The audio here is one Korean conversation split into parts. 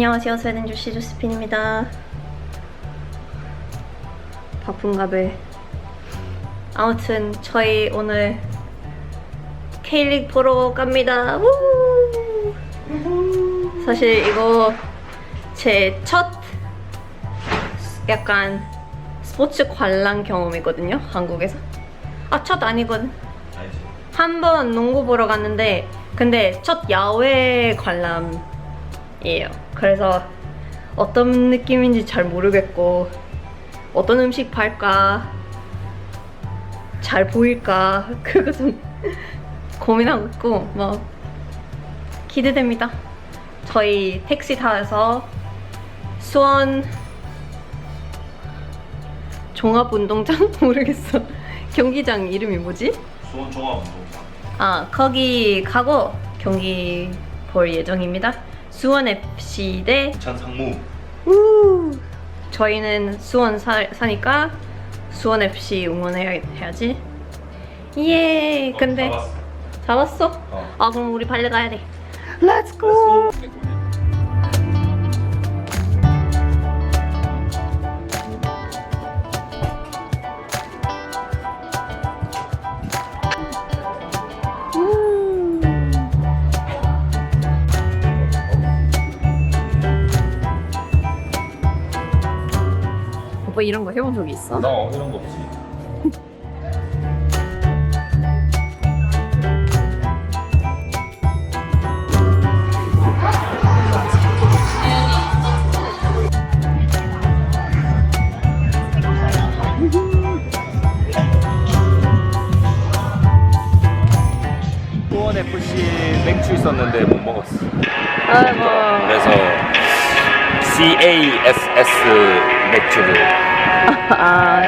안녕하세요. 스웨덴 주시 조스핀입니다. 바쁜가 봐. 아무튼 저희 오늘 K리그 보러 갑니다. 우! 사실 이거 제 첫 약간 스포츠 관람 경험이거든요. 한국에서. 아, 첫 아니거든. 한 번 농구 보러 갔는데 근데 첫 야외 관람이에요. 그래서 어떤 느낌인지 잘 모르겠고 어떤 음식 팔까 잘 보일까 좀 고민하고 있고 뭐 기대됩니다. 저희 택시 타서 수원 종합운동장 모르겠어 경기장 이름이 뭐지? 수원 종합운동장. 아 거기 가고 경기 볼 예정입니다. 수원 FC 대 부천 상무. 우 저희는 수원 사, 사니까 수원 FC 응원해야지. 예. 어, 근데 잡았어. 잡았어? 어. 아 그럼 우리 빨리 가야 돼. Let's go. 우. 이런 거 해본 적 있어? 나 이런 거 없지. 수원 FC 맥주 있었는데 못 먹었어. 아이고. 그래서 CASS 맥주를 아,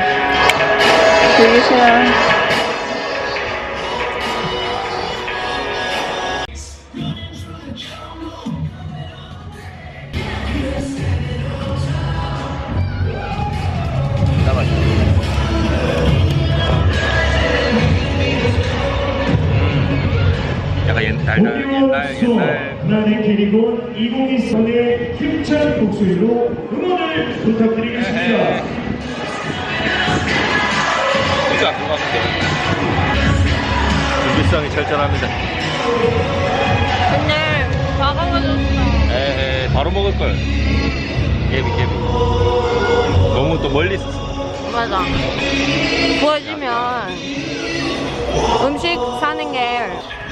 약간 옛, 옛날, 옛날. 하나의 캐리곤 2023의 힘찬 목소리로 응원을 부탁드리겠습니다. 안 돼. 준비성이 철저합니다. 근데 작아가졌어. 에헤, 바로 먹을걸. 개비, 개비. 너무 또 멀리 있었어. 맞아. 보여주면 음식 사는 게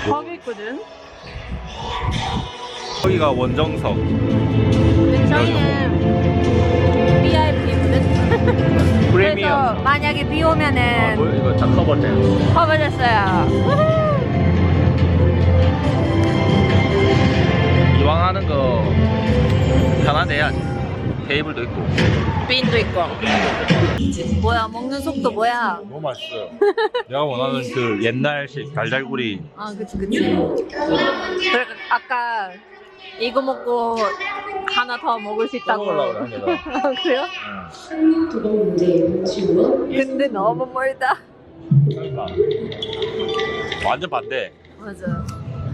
거기 있거든. 여기가 원정석. 근데 저희는 VIP거든. 그래서 프리미엄. 만약에 비 아, 오면은 뭐, 이거 다 커버돼. 커버졌어요. 이왕 하는 거 해야지. 테이블도 있고. 빈도 있고. 뭐야 먹는 속도 뭐야? 너무 맛있어요. 내가 원하는 그 옛날식 달달구리. 아 그치 그치. 그래 아까 이거 먹고 하나 더 먹을 수 있다고. 먹으려고 그래. 아, 그래요? 근데 너무 멀다. 그러니까. 완전 반대. 맞아.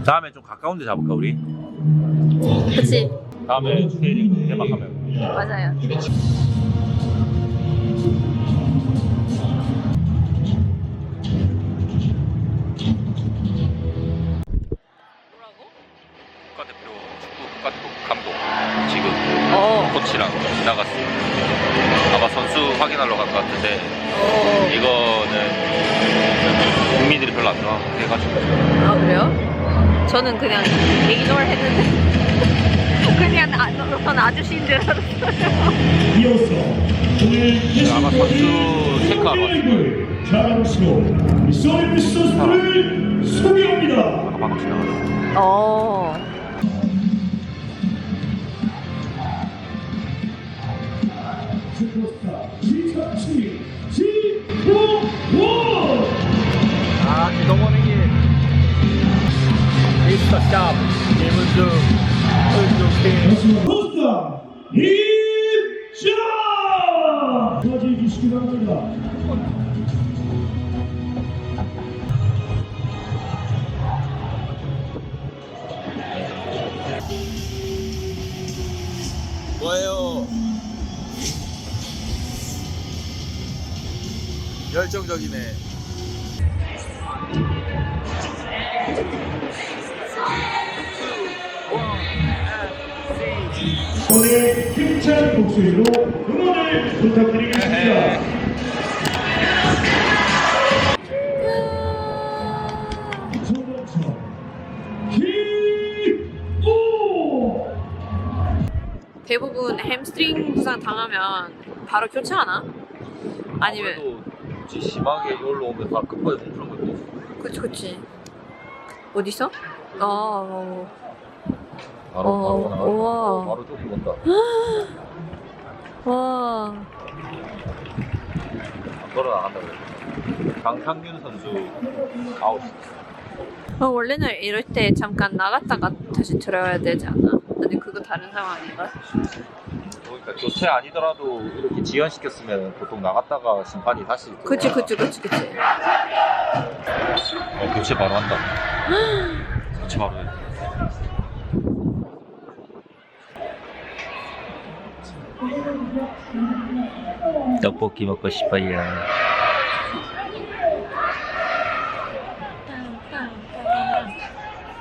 다음에 좀 가까운 데 잡을까 우리? 그치 다음에 K리그 개막하면. 맞아요. 코치랑 지나갔어요. 아마 선수 확인하러 간것 같은데 어. 이거는 국민들이 별로 안 좋아하고 해가지고 아 그래요? 저는 그냥 이gnore 했는데 그냥 아, 전 아저씨인 줄 알았어요. 아마 선수 체크하러 거예요. 자랑스러운 선수를 소개합니다. 아까 방금 지나갔어. 어. stop. 기분 좀, 좀 좋게. 포스터 힘차! 가지해 주시기 바랍니다. 뭐예요? 열정적이네. 힘찬 목소리로 응원을 부탁드리겠습니다. 대부분 햄스트링 부상 당하면 바로 교체하나? 아니면 굳이 심하게 이걸로 오면 다 급하게 못 있어. 그치 그치 어디서? 어 바로 어, 바로 나가. 우와. 바로 조금 온다. 와. 안 걸어 나간다 그래. 강상윤 선수 아웃. 어, 원래는 이럴 때 잠깐 나갔다가 다시 들어야 되지 않아? 아니 그거 다른 상황인가? 그러니까 교체 아니더라도 이렇게 지연시켰으면 보통 나갔다가 심판이 다시. 그치. 그치 그치 그치 어, 교체 바로 한다. 교체 바로 해. 떡볶이 먹고 싶어요.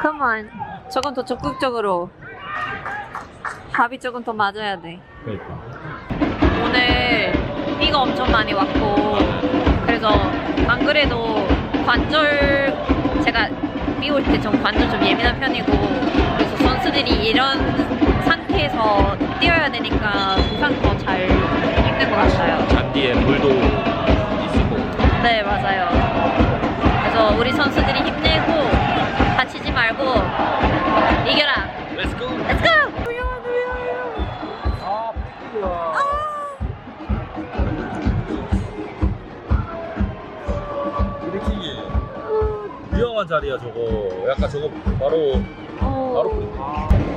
Come on 조금 더 적극적으로 밥이 조금 더 맞아야 돼 그러니까. 오늘 비가 엄청 많이 왔고 그래서 안 그래도 관절 제가 비 올 때 좀 관절 좀 예민한 편이고 그래서 선수들이 이런 상태에서 뛰어야 되니까 부상 더잘 힘든 것 같아요. 잔디에 물도 있고. 네 맞아요. 그래서 우리 선수들이 힘내고 다치지 말고 이겨라. Let's go. Let's go. 아, 위험한 자리야 저거. 약간 저거 바로 바로 어.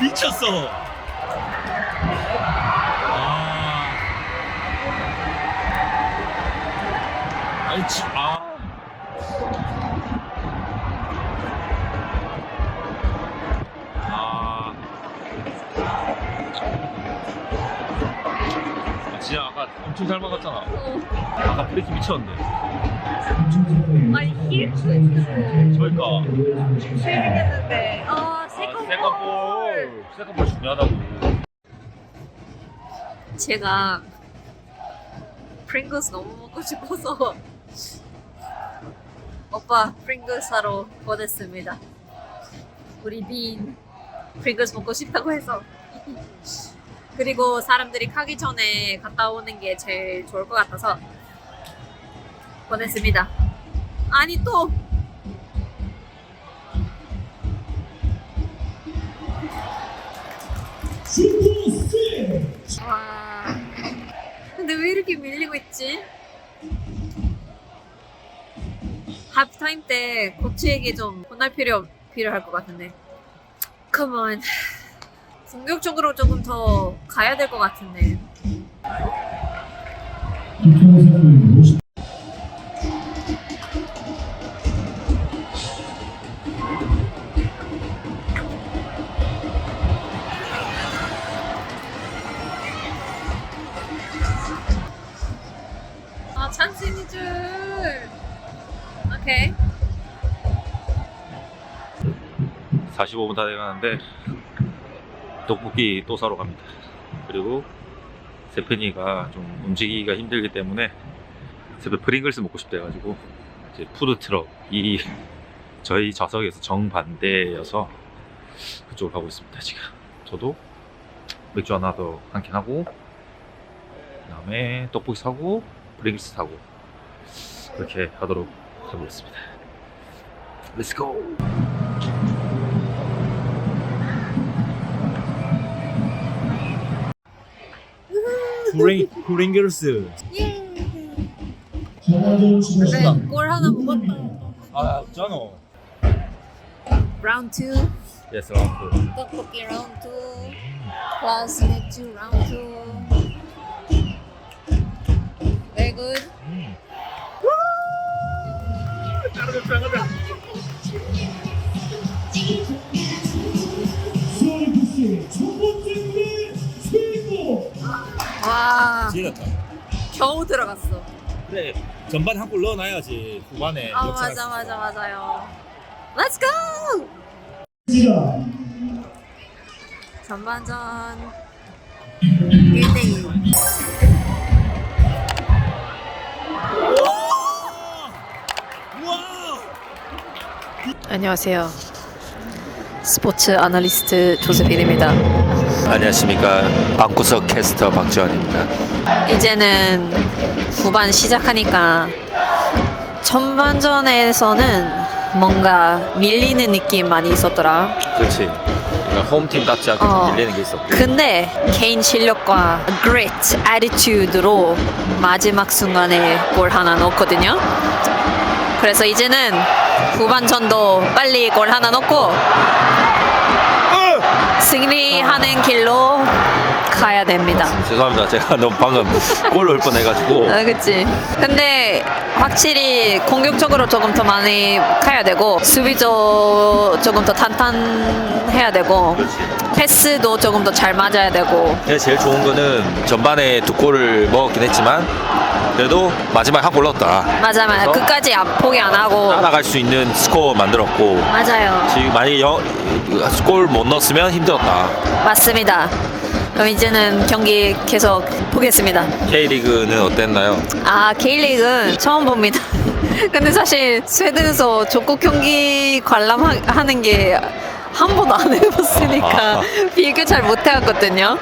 미쳤어! 아. 아니, 지, 아. 아. 아, 진짜 아까 엄청 잘 막았잖아. 아까 브레이크 미쳤는데. 아니 힐도 그러니까. 했는데 아 아, 세컨볼. 세컨볼. 세컨볼 중요하다고. 제가 프링글스 너무 먹고 싶어서 오빠 프링글스 사러 보냈습니다. 우리 빈 프링글스 먹고 싶다고 해서 그리고 사람들이 가기 전에 갔다 오는 게 제일 좋을 것 같아서 보냈습니다. 아니 또 와. 근데 왜 이렇게 밀리고 있지? 하프타임 때 코치에게 좀 혼날 필요 필요할 것 같은데. On. 공격적으로 조금 더 가야 될 것 같은데. 45분 다 돼가는데 떡볶이 또 사러 갑니다. 그리고 세펜이가 좀 움직이기가 힘들기 때문에 세펜 프링글스 먹고 싶다 해가지고 이제 푸드 트럭 이 저희 좌석에서 정반대여서 그쪽으로 가고 있습니다 지금. 저도 맥주 하나 더 한 캔 하고 그 다음에 떡볶이 사고 프링글스 사고 그렇게 하도록 해보겠습니다. Go. 불행 불행걸스. 그래, 골 하나 먹었다. 아, 잖아. 라운드 2, Yes, 라운드. 떡볶이 라운드 2, 플러스 맥주 라운드 2. Very 따라가 따라가. 지렸다. 겨우 들어갔어. 그래 전반 한 골 넣어놔야지 후반에 아 역전할 맞아 수 맞아 있어. 맞아요. Let's go. 전반전 1대1 우와! 안녕하세요 스포츠 아날리스트 조세빈입니다 안녕하십니까 방구석 캐스터 박지원입니다. 이제는 후반 시작하니까 전반전에서는 뭔가 밀리는 느낌 많이 있었더라 그렇지. 그러니까 홈팀 답지 않게 어. 좀 밀리는 게 있었고. 근데 개인 실력과 grit, attitude로 마지막 순간에 골 하나 넣었거든요. 그래서 이제는 후반전도 빨리 골 하나 넣고 승리하는 길로 가야 됩니다. 죄송합니다. 제가 너무 방금 골 넣을 뻔해가지고. 아, 그치. 근데 확실히 공격적으로 조금 더 많이 가야 되고 수비도 조금 더 탄탄해야 되고 패스도 조금 더 잘 맞아야 되고 제일 좋은 거는 전반에 두 골을 먹었긴 했지만 그래도 마지막에 한골 넣었다. 맞아 맞아 그래서? 끝까지 안- 포기 안 하고 따라갈 수 있는 스코어 만들었고 맞아요 지금 만약에 골못 넣었으면 힘들었다. 맞습니다 그럼 이제는 경기 계속 보겠습니다 K리그는 어땠나요? 아 K리그 처음 봅니다 근데 사실 스웨덴에서 족구 경기 관람하는 게 한 번도 안 해봤으니까 아하. 비교 잘 못해왔거든요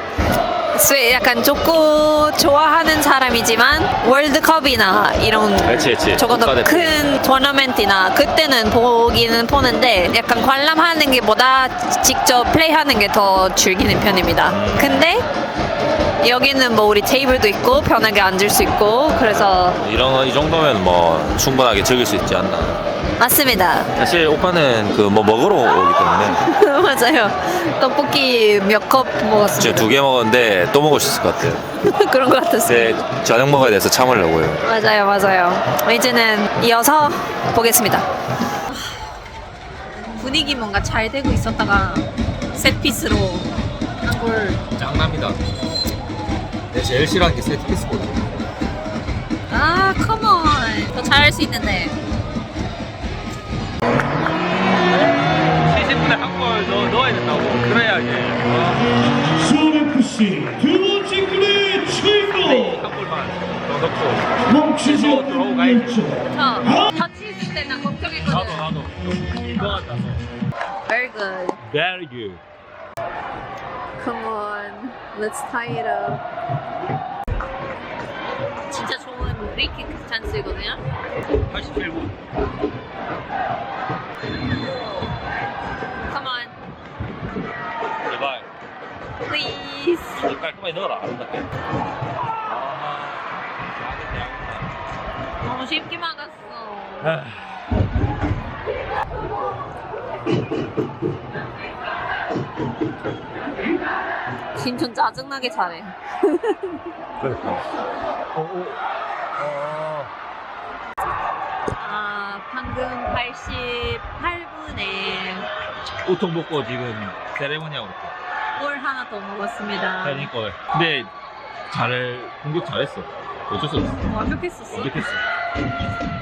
약간 족구 좋아하는 사람이지만 월드컵이나 이런 그렇지, 그렇지. 국가대표. 큰 토너멘트나 그때는 보기는 보는데 약간 관람하는 게 보다 직접 플레이하는 게 더 즐기는 편입니다. 근데 여기는 뭐 우리 테이블도 있고 편하게 앉을 수 있고 그래서 이런 거- 이 정도면 뭐 충분하게 즐길 수 있지 않나. 맞습니다. 사실 오빠는 그 뭐 먹으러 오기 때문에 맞아요. 떡볶이 몇 컵 먹었습니다. 두개 먹었는데 또 먹을 수 있을 것 같아요. 그런 것 같았어요. 이제 저녁 먹어야 돼서 참으려고요. 맞아요, 맞아요. 이제는 이어서 보겠습니다. 분위기 뭔가 잘 되고 있었다가 셋피스로 한골 짱납니다. 내 제일 싫어하는 게 세트피스골. 아, 컴온. 더 잘할 수 있는데. 70분에 한 골 넣어야 된다고. 그래야 이제 수원FC 두 번째 골의 주인공 한 골만 더 넣고. 멈추지 않는. 열정 저 같이 있을 때나 걱정했거든. 나도. 이거 같다. Very good. Very good. Come on. Let's tie it up. 진짜 좋은 프리킥 찬스이거든요. 87분. Come on. 제발. 좀 깔끔하게 넣어라. 아름답게. 아, 너무 쉽게 막았어. 아. 진천 짜증나게 잘해. 그러니까. 어. 아, 방금 88분에 우통 먹고 지금 세레모니 하고 있다. 골 하나 더 먹었습니다. 그러니까. 근데 잘 공격 잘했어. 어쩔 수 없어. 완벽했었어. 완벽했어.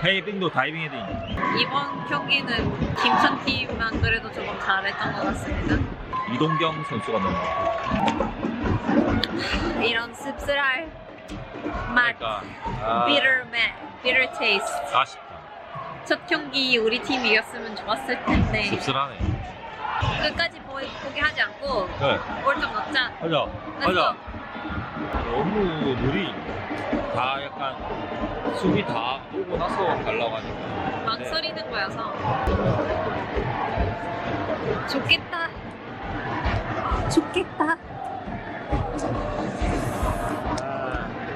헤딩도 다이빙 헤딩. 이번 경기는 김천 팀만 그래도 조금 잘했던 것 같습니다. 이동경 선수가 너무 이런 씁쓸할 맛, 그러니까 아, bitter 맛, bitter taste. 아쉽다. 첫 경기 우리 팀 이겼으면 좋았을 텐데 씁쓸하네. 끝까지 보, 포기하지 않고. 골좀 넣자. 가자. 그래서 너무 느리. 다 약간 수비 다 오고 나서 가려고 하니까. 망설이는 거여서 좋겠다. 좋겠다.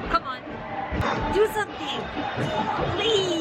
Come on. Do something. Please.